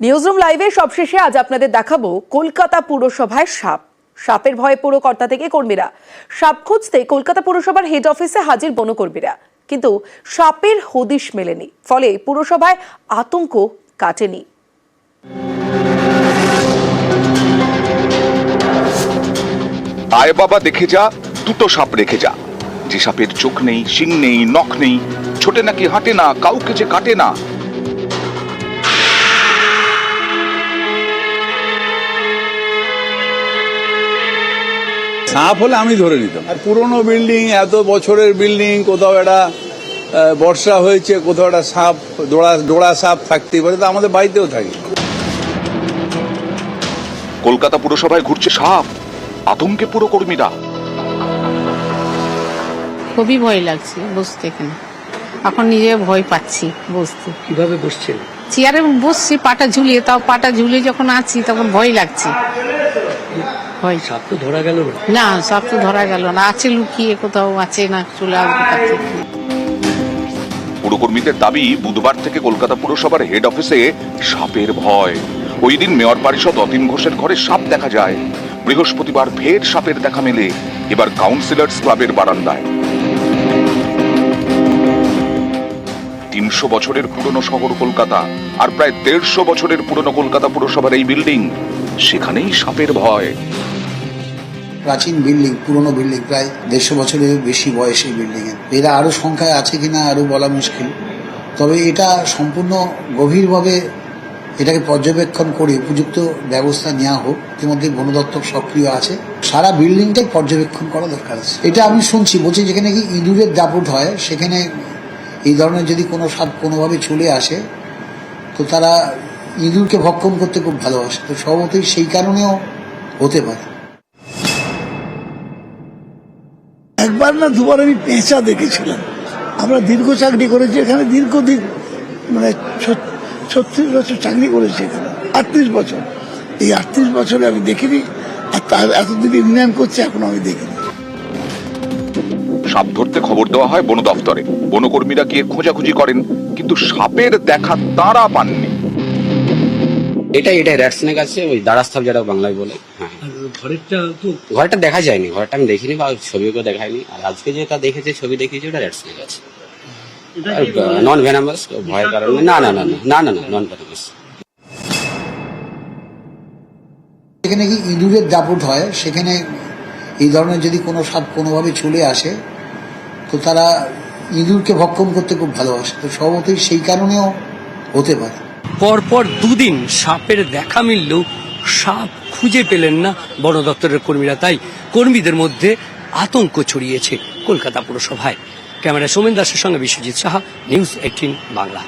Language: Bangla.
নিউজরুম লাইভে সবশেষে আজ আপনাদের দেখাবো কলকাতা পুরসভায় সাপ। সাপের ভয়ে পুরকর্তা থেকে কর্মীরা। সাপ খুঁজতে কলকাতা পুরসভার হেড অফিসে হাজির বনকর্মীরা। কিন্তু সাপের হদিশ মেলেনি, ফলে পুরসভায় আতঙ্ক কাটেনি। আয় বাবা দেখে যা, দুটো সাপ রেখে যা। যে সাপের চোখ নেই, শিং নেই, নখ নেই, ছোটে নাকি হাঁটে না, কাউকে যে কাটে না। সাপ হলে আমি ধরে নিতাম। আর পুরনো বিল্ডিং এত বছরের বিল্ডিং কোথাও একটা বর্ষা হয়েছে কোথাও একটা সাপ ডোড়া ডোড়া সাপ থাকতেই পারে তো আমাদের বাড়িতেও থাকে। কলকাতা পুরসভায় ঘুরছে সাপ আতঙ্কে পুরো কর্মীরা। খুবই ভয় লাগছে বসতে এখানে। এখন নিজে ভয় পাচ্ছি বসতে। কীভাবে বসছেন? চেয়ারে বসছি পাটা ঝুলিয়ে তাও পাটা ঝুলিয়ে যখন আছি তখন ভয় লাগছে। ভয় সাপ তো ধরা গেল না? না সব তো ধরা গেল না। আছে লুকিয়ে কোথাও আছে না চলে আসবে কাছে পুরকর্মীদের দাবি বুধবার থেকে কলকাতা পুরসভার হেড অফিসে সাপের ভয়। ওই দিন মেয়র পারিষদ অতীন ঘোষের ঘরে সাপ দেখা যায়। বৃহস্পতিবার ফের সাপের দেখা মেলে। এবার কাউন্সিলর্স ক্লাবের বারান্দায়। তিনশো বছরের পুরনো শহর কলকাতা আর প্রায় দেড়শো বছরের পুরনো কলকাতা পুরসভার এই বিল্ডিং সেখানেই সাপের ভয়। প্রাচীন বিল্ডিং, পুরনো বিল্ডিং, প্রায় দেড়শো বছরের বেশি বয়স এই বিল্ডিং এর। এরা আরও সংখ্যায় আছে কিনা আরও বলা মুশকিল। তবে এটা সম্পূর্ণ গভীরভাবে এটাকে পর্যবেক্ষণ করে উপযুক্ত ব্যবস্থা নেওয়া হোক। ইতিমধ্যে বন দপ্তর সক্রিয় আছে। সারা বিল্ডিংটাই পর্যবেক্ষণ করা দরকার আছে। এটা আমি শুনছি, বলছি যেখানে কি ইঁদুরের দাপট হয়, সেখানে এই ধরনের যদি কোনো সাপ কোনোভাবে চলে আসে, তো তারা ইঁদুরকে ভক্ষণ করতে খুব ভালোবাসে। তো স্বভাবতই সেই কারণেও হতে পারে। একবার না দুবার আমি পেঁচা দেখেছিলাম। আমরা দীর্ঘ চাকরি করেছি এখানে দীর্ঘদিন মানে ছত্রিশ বছর চাকরি করেছি এখানে আটত্রিশ বছর। এই আটত্রিশ বছরে আমি দেখিনি আর তার এতদিন ইউনিয়ন করছে এখন আমি দেখিনি। সাপ ধরতে খবর দেওয়া হয় বন দফতরে বনকর্মীরা গিয়ে খোঁজাখুঁজি করেন কিন্তু সাপের দেখা তারা পাননি। এটাই এটাই র্যাট স্নেক আছে ওই দাঁড়াস্থাপ যেটা বাংলায় বলে হ্যাঁ। ঘরেরটা তো ঘরটা দেখা যায়নি ঘরটা আমি দেখিনি বা ছবিও দেখায়নি। আর আজকে যেটা দেখেছে ছবি দেখিয়েছে ওটা র্যাট স্নেক আছে। নন ভেনামাস ভয়ের কারণে না না না না। না না না নন ভেনামাস যেখানে কি ইঁদুরের দাপট হয়? সেখানে এই ধরনের যদি কোনো সাপ কোনোভাবে চলে আসে তো তারা ইঁদুরকে ভক্ষণ করতে খুব ভালোবাসে। তো স্বভাবতই সেই কারণেও হতে পারে। পরপর দুদিন সাপের দেখা মিললেও সাপ খুঁজে পেলেন না বন দপ্তরের কর্মীরা। তাই কর্মীদের মধ্যে আতঙ্ক ছড়িয়েছে কলকাতা পুরসভায়। ক্যামেরা সোমেন দাসের সঙ্গে বিশ্বজিৎ সাহা, নিউজ এইটিন বাংলা।